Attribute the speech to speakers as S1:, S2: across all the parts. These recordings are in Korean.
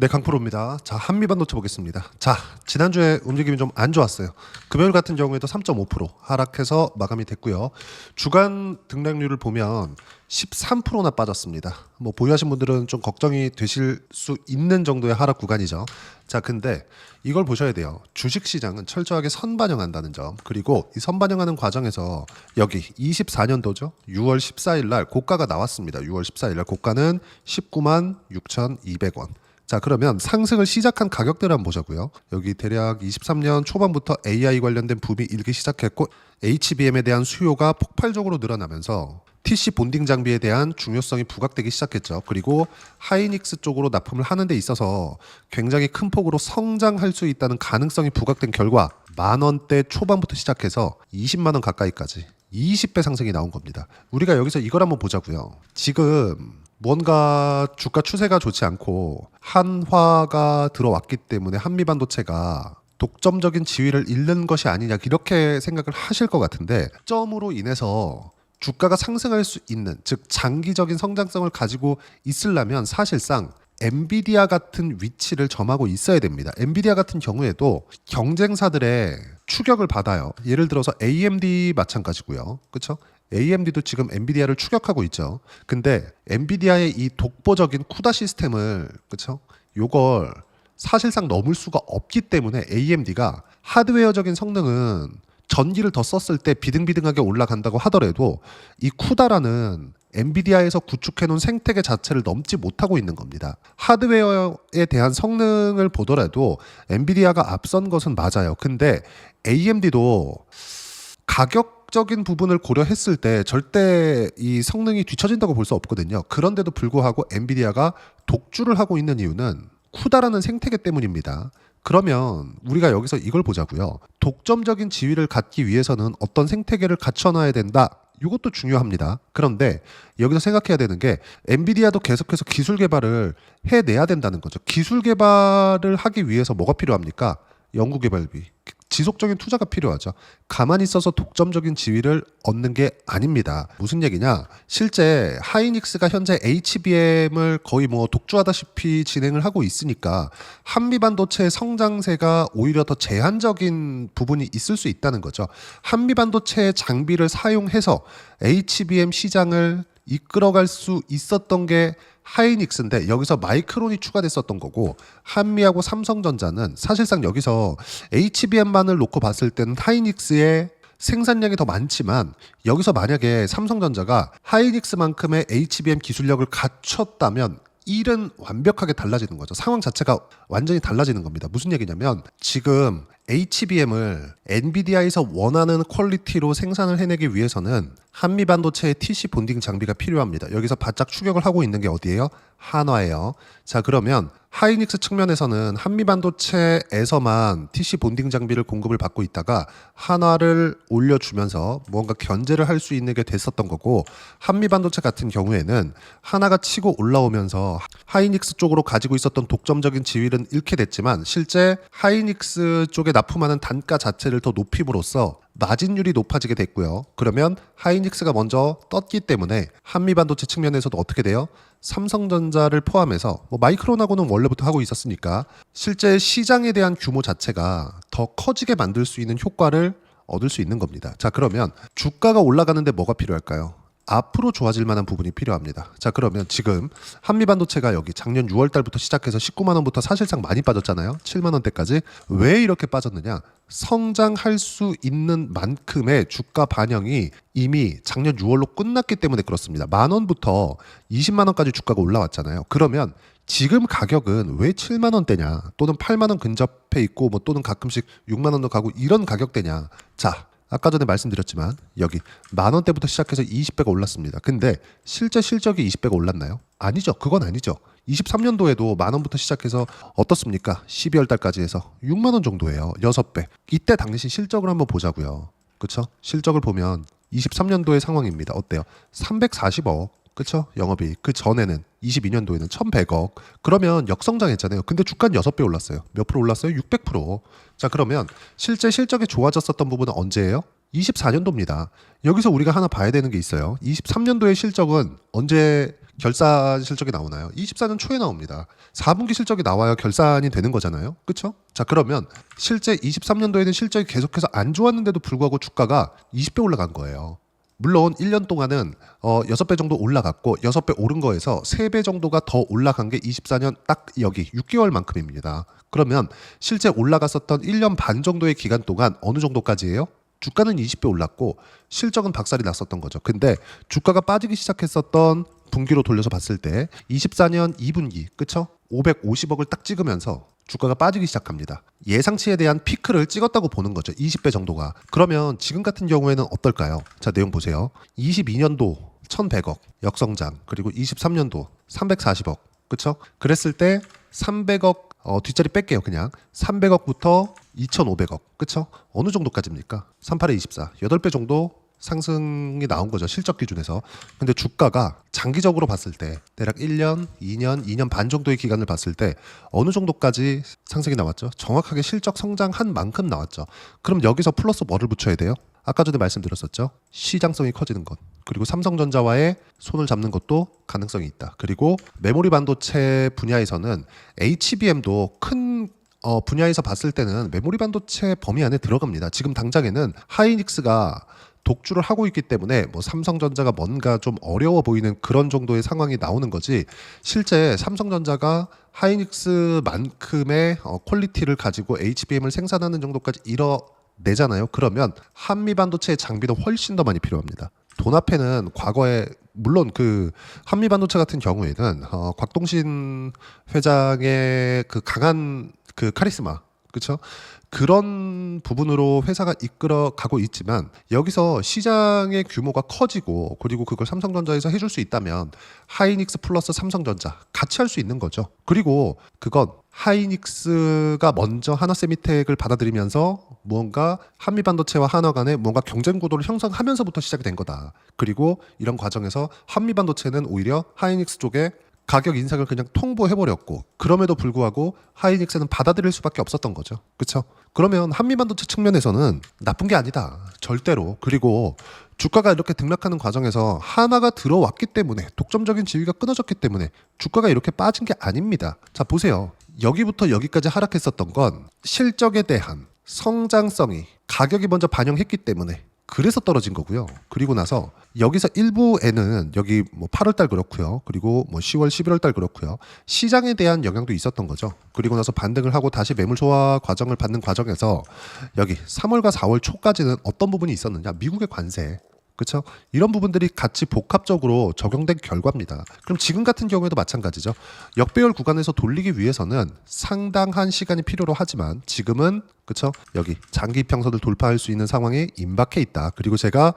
S1: 네, 강프로입니다. 자, 한미반도체 보겠습니다. 자, 지난주에 움직임이 좀 안 좋았어요. 금요일 같은 경우에도 3.5% 하락해서 마감이 됐고요. 주간 등락률을 보면 13%나 빠졌습니다. 뭐 보유하신 분들은 좀 걱정이 되실 수 있는 정도의 하락 구간이죠. 자, 근데 이걸 보셔야 돼요. 주식 시장은 철저하게 선반영한다는 점. 그리고 이 선반영하는 과정에서 여기 24년도죠. 6월 14일 날 고가가 나왔습니다. 6월 14일 날 고가는 19만 6,200원. 자 그러면 상승을 시작한 가격대를 한번 보자고요. 여기 대략 23년 초반부터 AI 관련된 붐이 일기 시작했고 HBM에 대한 수요가 폭발적으로 늘어나면서 TC 본딩 장비에 대한 중요성이 부각되기 시작했죠. 그리고 하이닉스 쪽으로 납품을 하는 데 있어서 굉장히 큰 폭으로 성장할 수 있다는 가능성이 부각된 결과 만 원대 초반부터 시작해서 20만 원 가까이까지 20배 상승이 나온 겁니다. 우리가 여기서 이걸 한번 보자고요. 지금 뭔가 주가 추세가 좋지 않고 한화가 들어왔기 때문에 한미 반도체가 독점적인 지위를 잃는 것이 아니냐 이렇게 생각을 하실 것 같은데 점으로 인해서 주가가 상승할 수 있는 즉 장기적인 성장성을 가지고 있으려면 사실상 엔비디아 같은 위치를 점하고 있어야 됩니다. 엔비디아 같은 경우에도 경쟁사들의 추격을 받아요. 예를 들어서 AMD 마찬가지고요. 그렇죠? AMD도 지금 엔비디아를 추격하고 있죠. 근데 엔비디아의 이 독보적인 쿠다 시스템을 그렇죠? 요걸 사실상 넘을 수가 없기 때문에 AMD가 하드웨어적인 성능은 전기를 더 썼을 때 비등비등하게 올라간다고 하더라도 이 쿠다라는 엔비디아에서 구축해 놓은 생태계 자체를 넘지 못하고 있는 겁니다. 하드웨어에 대한 성능을 보더라도 엔비디아가 앞선 것은 맞아요. 근데 AMD도 가격 적인 부분을 고려했을 때 절대 이 성능이 뒤처진다고 볼 수 없거든요. 그런데도 불구하고 엔비디아가 독주를 하고 있는 이유는 쿠다라는 생태계 때문입니다. 그러면 우리가 여기서 이걸 보자고요. 독점적인 지위를 갖기 위해서는 어떤 생태계를 갖춰놔야 된다. 이것도 중요합니다. 그런데 여기서 생각해야 되는 게 엔비디아도 계속해서 기술 개발을 해내야 된다는 거죠. 기술 개발을 하기 위해서 뭐가 필요합니까? 연구 개발비. 지속적인 투자가 필요하죠. 가만히 있어서 독점적인 지위를 얻는 게 아닙니다. 무슨 얘기냐? 실제 하이닉스가 현재 HBM을 거의 뭐 독주하다시피 진행을 하고 있으니까 한미 반도체의 성장세가 오히려 더 제한적인 부분이 있을 수 있다는 거죠. 한미 반도체 장비를 사용해서 HBM 시장을 이끌어갈 수 있었던 게 하이닉스인데 여기서 마이크론이 추가됐었던 거고 한미하고 삼성전자는 사실상 여기서 HBM만을 놓고 봤을 때는 하이닉스의 생산량이 더 많지만 여기서 만약에 삼성전자가 하이닉스만큼의 HBM 기술력을 갖췄다면 일은 완벽하게 달라지는 거죠. 상황 자체가 완전히 달라지는 겁니다. 무슨 얘기냐면 지금 HBM을 엔비디아에서 원하는 퀄리티로 생산을 해내기 위해서는 한미 반도체의 TC 본딩 장비가 필요합니다. 여기서 바짝 추격을 하고 있는 게 어디예요? 한화예요. 자, 그러면 하이닉스 측면에서는 한미 반도체에서만 TC 본딩 장비를 공급을 받고 있다가 한화를 올려주면서 뭔가 견제를 할 수 있는 게 됐었던 거고 한미 반도체 같은 경우에는 하나가 치고 올라오면서 하이닉스 쪽으로 가지고 있었던 독점적인 지위는 잃게 됐지만 실제 하이닉스 쪽에 납품하는 단가 자체를 더 높임으로써 마진율이 높아지게 됐고요. 그러면 하이닉스가 먼저 떴기 때문에 한미 반도체 측면에서도 어떻게 돼요? 삼성전자를 포함해서 뭐 마이크론하고는 원래부터 하고 있었으니까 실제 시장에 대한 규모 자체가 더 커지게 만들 수 있는 효과를 얻을 수 있는 겁니다. 자, 그러면 주가가 올라가는데 뭐가 필요할까요? 앞으로 좋아질 만한 부분이 필요합니다. 자, 그러면 지금 한미 반도체가 여기 작년 6월 달부터 시작해서 19만 원부터 사실상 많이 빠졌잖아요. 7만 원대까지. 왜 이렇게 빠졌느냐? 성장할 수 있는 만큼의 주가 반영이 이미 작년 6월로 끝났기 때문에 그렇습니다. 만 원부터 20만 원까지 주가가 올라왔잖아요. 그러면 지금 가격은 왜 7만 원대냐? 또는 8만 원 근접해 있고 뭐 또는 가끔씩 6만 원도 가고 이런 가격대냐? 자, 아까 전에 말씀드렸지만 여기 만 원대부터 시작해서 20배가 올랐습니다. 근데 실제 실적이 20배가 올랐나요? 아니죠. 그건 아니죠. 23년도에도 만 원부터 시작해서 어떻습니까? 12월 달까지 해서 6만 원 정도예요. 6배. 이때 당시 실적을 한번 보자고요. 그렇죠? 실적을 보면 23년도의 상황입니다. 어때요? 340억. 그렇죠? 영업이익. 그 전에는 22년도에는 1,100억. 그러면 역성장했잖아요. 근데 주가는 6배 올랐어요. 몇 프로 올랐어요? 600%. 자, 그러면 실제 실적이 좋아졌었던 부분은 언제예요? 24년도입니다. 여기서 우리가 하나 봐야 되는 게 있어요. 23년도의 실적은 언제 결산 실적이 나오나요? 24년 초에 나옵니다. 4분기 실적이 나와야 결산이 되는 거잖아요. 그렇죠? 자, 그러면 실제 23년도에는 실적이 계속해서 안 좋았는데도 불구하고 주가가 20배 올라간 거예요. 물론 1년 동안은 어 6배 정도 올라갔고 6배 오른 거에서 3배 정도가 더 올라간 게 24년 딱 여기 6개월만큼입니다. 그러면 실제 올라갔었던 1년 반 정도의 기간 동안 어느 정도까지예요? 주가는 20배 올랐고 실적은 박살이 났었던 거죠. 근데 주가가 빠지기 시작했었던 분기로 돌려서 봤을 때 24년 2분기 그쵸? 550억을 딱 찍으면서 주가가 빠지기 시작합니다. 예상치에 대한 피크를 찍었다고 보는 거죠. 20배 정도가. 그러면 지금 같은 경우에는 어떨까요? 자, 내용 보세요. 22년도 1100억 역성장 그리고 23년도 340억 그쵸? 그랬을 때 300억 어, 뒷자리 뺄게요 그냥 300억부터 2,500억 그쵸? 어느 정도까지입니까? 38에 24 8배 정도 상승이 나온 거죠 실적 기준에서 근데 주가가 장기적으로 봤을 때 대략 1년, 2년, 2년 반 정도의 기간을 봤을 때 어느 정도까지 상승이 나왔죠? 정확하게 실적 성장한 만큼 나왔죠 그럼 여기서 플러스 뭐를 붙여야 돼요? 아까 전에 말씀드렸었죠 시장성이 커지는 것 그리고 삼성전자와의 손을 잡는 것도 가능성이 있다 그리고 메모리 반도체 분야에서는 HBM도 큰 어, 분야에서 봤을 때는 메모리 반도체 범위 안에 들어갑니다. 지금 당장에는 하이닉스가 독주를 하고 있기 때문에 뭐 삼성전자가 뭔가 좀 어려워 보이는 그런 정도의 상황이 나오는 거지 실제 삼성전자가 하이닉스만큼의 어, 퀄리티를 가지고 HBM을 생산하는 정도까지 이뤄내잖아요. 그러면 한미 반도체의 장비도 훨씬 더 많이 필요합니다. 돈 앞에는 과거에 물론 그 한미 반도체 같은 경우에는 어, 곽동신 회장의 그 강한 그 카리스마 그렇죠? 그런 부분으로 회사가 이끌어 가고 있지만 여기서 시장의 규모가 커지고 그리고 그걸 삼성전자에서 해줄 수 있다면 하이닉스 플러스 삼성전자 같이 할 수 있는 거죠. 그리고 그건 하이닉스가 먼저 하나 세미텍을 받아들이면서 무언가 한미 반도체와 한화 간의 뭔가 경쟁 구도를 형성하면서부터 시작이 된 거다. 그리고 이런 과정에서 한미 반도체는 오히려 하이닉스 쪽에 가격 인상을 그냥 통보해버렸고 그럼에도 불구하고 하이닉스는 받아들일 수밖에 없었던 거죠. 그렇죠? 그러면 한미반도체 측면에서는 나쁜 게 아니다. 절대로. 그리고 주가가 이렇게 등락하는 과정에서 하나가 들어왔기 때문에 독점적인 지위가 끊어졌기 때문에 주가가 이렇게 빠진 게 아닙니다. 자 보세요. 여기부터 여기까지 하락했었던 건 실적에 대한 성장성이 가격이 먼저 반영했기 때문에 그래서 떨어진 거고요. 그리고 나서 여기서 일부에는 여기 뭐 8월 달 그렇고요. 그리고 뭐 10월, 11월 달 그렇고요. 시장에 대한 영향도 있었던 거죠. 그리고 나서 반등을 하고 다시 매물 소화 과정을 받는 과정에서 여기 3월과 4월 초까지는 어떤 부분이 있었느냐? 미국의 관세 그렇죠? 이런 부분들이 같이 복합적으로 적용된 결과입니다. 그럼 지금 같은 경우에도 마찬가지죠. 역배열 구간에서 돌리기 위해서는 상당한 시간이 필요로 하지만 지금은 그렇죠? 여기 장기 평선을 돌파할 수 있는 상황에 임박해 있다. 그리고 제가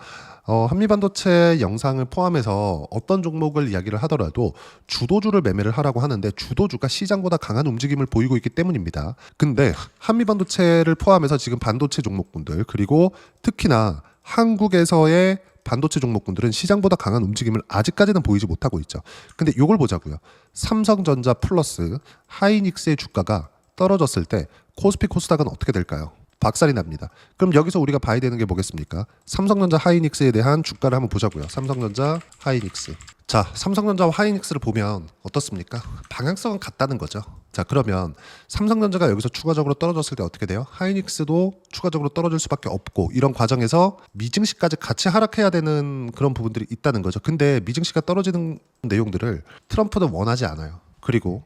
S1: 어, 한미반도체 영상을 포함해서 어떤 종목을 이야기를 하더라도 주도주를 매매를 하라고 하는데 주도주가 시장보다 강한 움직임을 보이고 있기 때문입니다. 근데 한미반도체를 포함해서 지금 반도체 종목군들 그리고 특히나 한국에서의 반도체 종목군들은 시장보다 강한 움직임을 아직까지는 보이지 못하고 있죠. 근데 이걸 보자고요. 삼성전자 플러스 하이닉스의 주가가 떨어졌을 때 코스피 코스닥은 어떻게 될까요? 박살이 납니다. 그럼 여기서 우리가 봐야 되는 게 뭐겠습니까? 삼성전자 하이닉스에 대한 주가를 한번 보자고요. 삼성전자 하이닉스. 자, 삼성전자와 하이닉스를 보면 어떻습니까? 방향성은 같다는 거죠. 자, 그러면 삼성전자가 여기서 추가적으로 떨어졌을 때 어떻게 돼요? 하이닉스도 추가적으로 떨어질 수밖에 없고 이런 과정에서 미증시까지 같이 하락해야 되는 그런 부분들이 있다는 거죠. 근데 미증시가 떨어지는 내용들을 트럼프는 원하지 않아요. 그리고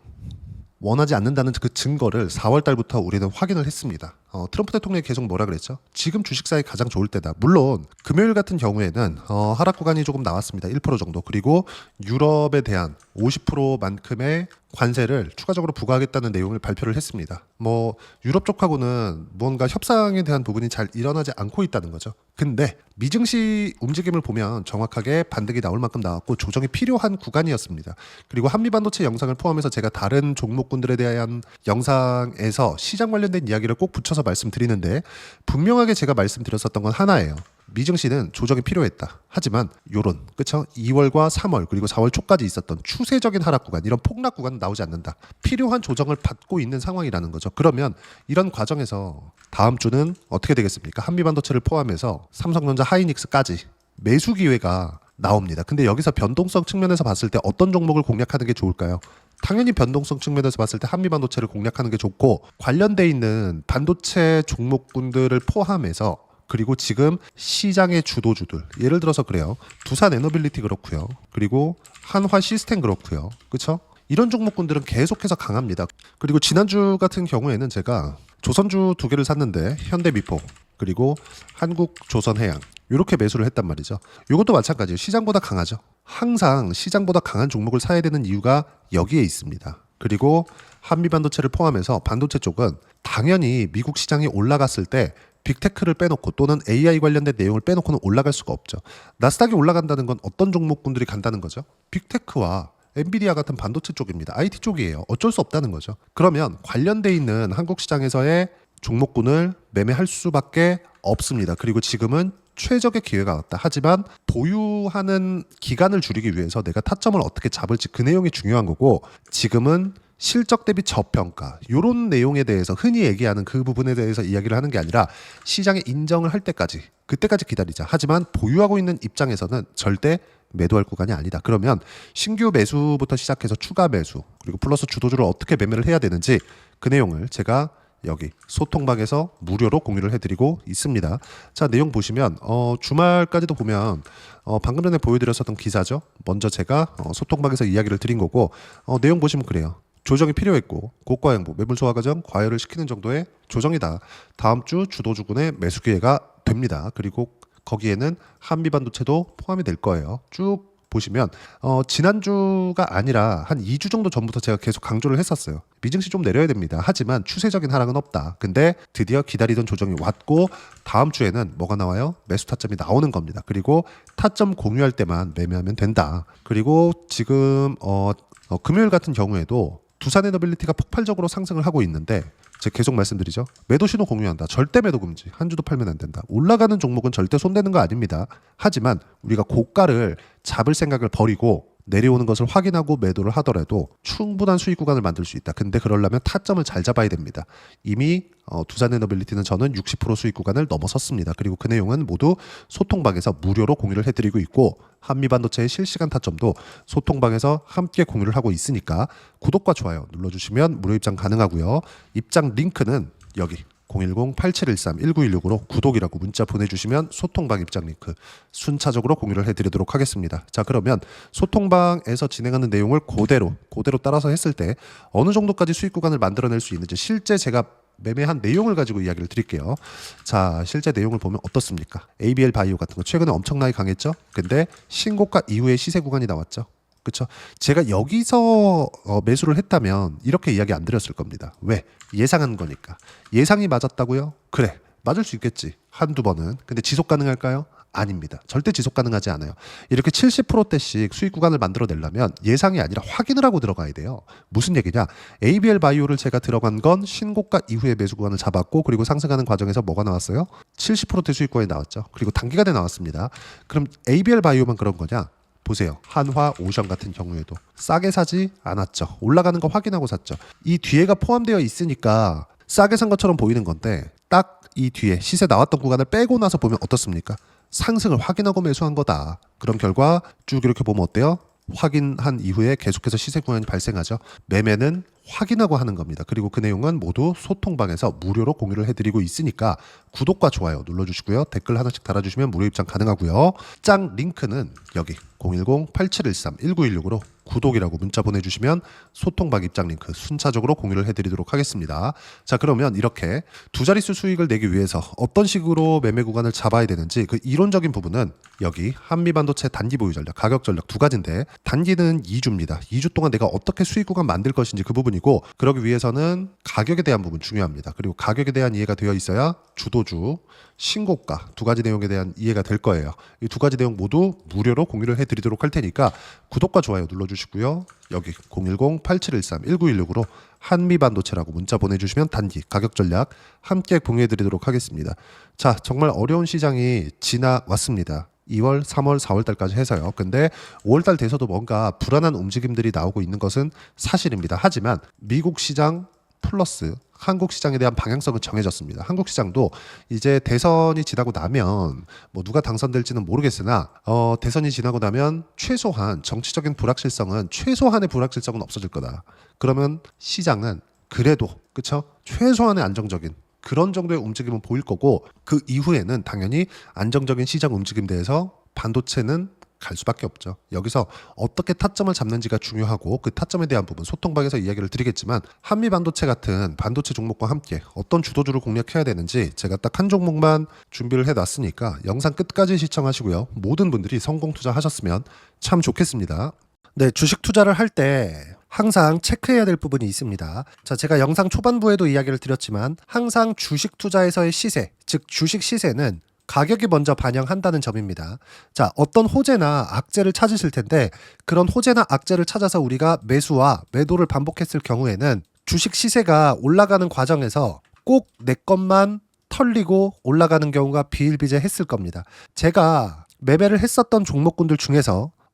S1: 원하지 않는다는 그 증거를 4월 달부터 우리는 확인을 했습니다. 어, 트럼프 대통령이 계속 뭐라 그랬죠? 지금 주식사에 가장 좋을 때다. 물론 금요일 같은 경우에는 어, 하락 구간이 조금 나왔습니다. 1% 정도. 그리고 유럽에 대한 50%만큼의 관세를 추가적으로 부과하겠다는 내용을 발표를 했습니다. 뭐 유럽 쪽하고는 뭔가 협상에 대한 부분이 잘 일어나지 않고 있다는 거죠. 근데 미증시 움직임을 보면 정확하게 반등이 나올 만큼 나왔고 조정이 필요한 구간이었습니다. 그리고 한미 반도체 영상을 포함해서 제가 다른 종목군들에 대한 영상에서 시장 관련된 이야기를 꼭 붙여서 말씀드리는데 분명하게 제가 말씀드렸었던 건 하나예요. 미증시는 조정이 필요했다. 하지만 요런 그쵸? 2월과 3월 그리고 4월 초까지 있었던 추세적인 하락 구간 이런 폭락 구간은 나오지 않는다. 필요한 조정을 받고 있는 상황이라는 거죠. 그러면 이런 과정에서 다음 주는 어떻게 되겠습니까? 한미반도체를 포함해서 삼성전자 하이닉스까지 매수 기회가 나옵니다. 근데 여기서 변동성 측면에서 봤을 때 어떤 종목을 공략하는 게 좋을까요? 당연히 변동성 측면에서 봤을 때 한미 반도체를 공략하는 게 좋고 관련돼 있는 반도체 종목군들을 포함해서 그리고 지금 시장의 주도주들 예를 들어서 그래요. 두산 에너빌리티 그렇고요. 그리고 한화 시스템 그렇고요. 그렇죠 이런 종목군들은 계속해서 강합니다. 그리고 지난주 같은 경우에는 제가 조선주 두 개를 샀는데 현대미포 그리고 한국조선해양 이렇게 매수를 했단 말이죠. 이것도 마찬가지예요. 시장보다 강하죠 항상 시장보다 강한 종목을 사야 되는 이유가 여기에 있습니다 그리고 한미 반도체를 포함해서 반도체 쪽은 당연히 미국 시장이 올라갔을 때 빅테크를 빼놓고 또는 AI 관련된 내용을 빼놓고는 올라갈 수가 없죠. 나스닥이 올라간다는 건 어떤 종목군들이 간다는 거죠? 빅테크와 엔비디아 같은 반도체 쪽입니다. IT 쪽이에요. 어쩔 수 없다는 거죠. 그러면 관련돼 있는 한국 시장에서의 종목군을 매매할 수밖에 없습니다. 그리고 지금은 최적의 기회가 왔다. 하지만 보유하는 기간을 줄이기 위해서 내가 타점을 어떻게 잡을지 그 내용이 중요한 거고 지금은 실적 대비 저평가 이런 내용에 대해서 흔히 얘기하는 그 부분에 대해서 이야기를 하는 게 아니라 시장에 인정을 할 때까지 그때까지 기다리자. 하지만 보유하고 있는 입장에서는 절대 매도할 구간이 아니다. 그러면 신규 매수부터 시작해서 추가 매수 그리고 플러스 주도주를 어떻게 매매를 해야 되는지 그 내용을 제가 여기 소통방에서 무료로 공유를 해드리고 있습니다. 자 내용 보시면 어, 주말까지도 보면 어, 방금 전에 보여드렸었던 기사죠. 먼저 제가 어, 소통방에서 이야기를 드린 거고 어, 내용 보시면 그래요. 조정이 필요했고 고가 행보 매물 소화 과정 과열을 시키는 정도의 조정이다. 다음 주 주도 주군의 매수 기회가 됩니다. 그리고 거기에는 한미 반도체도 포함이 될 거예요. 쭉 보시면 어, 지난주가 아니라 한 2주 정도 전부터 제가 계속 강조를 했었어요. 미증시 좀 내려야 됩니다. 하지만 추세적인 하락은 없다. 근데 드디어 기다리던 조정이 왔고 다음 주에는 뭐가 나와요? 매수 타점이 나오는 겁니다. 그리고 타점 공유할 때만 매매하면 된다. 그리고 지금 어, 어, 금요일 같은 경우에도 두산 에너빌리티가 폭발적으로 상승을 하고 있는데 제가 계속 말씀드리죠. 매도 신호 공유한다. 절대 매도 금지. 한 주도 팔면 안 된다. 올라가는 종목은 절대 손대는 거 아닙니다. 하지만 우리가 고가를 잡을 생각을 버리고 내려오는 것을 확인하고 매도를 하더라도 충분한 수익 구간을 만들 수 있다. 근데 그러려면 타점을 잘 잡아야 됩니다. 이미 어, 두산 에너빌리티는 저는 60% 수익 구간을 넘어섰습니다. 그리고 그 내용은 모두 소통방에서 무료로 공유를 해드리고 있고 한미반도체의 실시간 타점도 소통방에서 함께 공유를 하고 있으니까 구독과 좋아요 눌러주시면 무료 입장 가능하고요. 입장 링크는 여기 010-8713-1916으로 구독이라고 문자 보내주시면 소통방 입장 링크 순차적으로 공유를 해드리도록 하겠습니다. 자 그러면 소통방에서 진행하는 내용을 그대로 그대로 따라서 했을 때 어느 정도까지 수익 구간을 만들어낼 수 있는지 실제 제가 매매한 내용을 가지고 이야기를 드릴게요. 자, 실제 내용을 보면 어떻습니까? ABL 바이오 같은 거 최근에 엄청나게 강했죠. 근데 신고가 이후에 시세 구간이 나왔죠. 그렇죠. 제가 여기서 어, 매수를 했다면 이렇게 이야기 안 드렸을 겁니다. 왜? 예상한 거니까. 예상이 맞았다고요? 그래. 맞을 수 있겠지. 한두 번은. 근데 지속 가능할까요? 아닙니다. 절대 지속 가능하지 않아요. 이렇게 70%대씩 수익 구간을 만들어 내려면 예상이 아니라 확인을 하고 들어가야 돼요. 무슨 얘기냐? ABL 바이오를 제가 들어간 건 신고가 이후에 매수 구간을 잡았고 그리고 상승하는 과정에서 뭐가 나왔어요? 70%대 수익 구간이 나왔죠. 그리고 단기간에 나왔습니다. 그럼 ABL 바이오만 그런 거냐? 보세요. 한화, 오션 같은 경우에도 싸게 사지 않았죠. 올라가는 거 확인하고 샀죠. 이 뒤에가 포함되어 있으니까 싸게 산 것처럼 보이는 건데 딱 이 뒤에 시세 나왔던 구간을 빼고 나서 보면 어떻습니까? 상승을 확인하고 매수한 거다. 그런 결과 쭉 이렇게 보면 어때요? 확인한 이후에 계속해서 시세 구간이 발생하죠. 매매는 확인하고 하는 겁니다. 그리고 그 내용은 모두 소통방에서 무료로 공유를 해드리고 있으니까 구독과 좋아요 눌러주시고요. 댓글 하나씩 달아주시면 무료 입장 가능하고요. 짱 링크는 여기 010-8713-1916으로 구독이라고 문자 보내주시면 소통방 입장 링크 순차적으로 공유를 해드리도록 하겠습니다. 자 그러면 이렇게 두 자릿수 수익을 내기 위해서 어떤 식으로 매매 구간을 잡아야 되는지 그 이론적인 부분은 여기 한미반도체 단기 보유 전략, 가격 전략 두 가지인데 단기는 2주입니다. 2주 동안 내가 어떻게 수익 구간 만들 것인지 그 부분이고 그러기 위해서는 가격에 대한 부분 중요합니다. 그리고 가격에 대한 이해가 되어 있어야 주도주, 신고가 두 가지 내용에 대한 이해가 될 거예요. 이 두 가지 내용 모두 무료로 공유를 해드리도록 할 테니까 구독과 좋아요 눌러주시고요. 여기 010-8713-1916으로 한미반도체라고 문자 보내주시면 단기 가격 전략 함께 공유해드리도록 하겠습니다. 자 정말 어려운 시장이 지나왔습니다. 2월, 3월, 4월 달까지 해서요. 근데 5월 달 돼서도 뭔가 불안한 움직임들이 나오고 있는 것은 사실입니다. 하지만 미국 시장 플러스 한국 시장에 대한 방향성은 정해졌습니다. 한국 시장도 이제 대선이 지나고 나면 뭐 누가 당선될지는 모르겠으나 어, 대선이 지나고 나면 최소한 정치적인 불확실성은 최소한의 불확실성은 없어질 거다. 그러면 시장은 그래도 그쵸 최소한의 안정적인 그런 정도의 움직임은 보일 거고 그 이후에는 당연히 안정적인 시장 움직임 대해서 반도체는 갈 수밖에 없죠. 여기서 어떻게 타점을 잡는지가 중요하고 그 타점에 대한 부분 소통방에서 이야기를 드리겠지만 한미 반도체 같은 반도체 종목과 함께 어떤 주도주를 공략해야 되는지 제가 딱 한 종목만 준비를 해놨으니까 영상 끝까지 시청하시고요. 모든 분들이 성공 투자하셨으면 참 좋겠습니다. 네, 주식 투자를 할때 항상 체크해야 될 부분이 있습니다. 자, 제가 영상 초반부에도 이야기를 드렸지만 항상 주식 투자에서의 시세, 즉 주식 시세는 가격이 먼저 반영한다는 점입니다. 자, 어떤 호재나 악재를 찾으실 텐데 그런 호재나 악재를 찾아서 우리가 매수와 매도를 반복했을 경우에는 주식 시세가 올라가는 과정에서 꼭 내 것만 털리고 올라가는 경우가 비일비재했을 겁니다. 제가 매매를 했었던 종목군들 중에서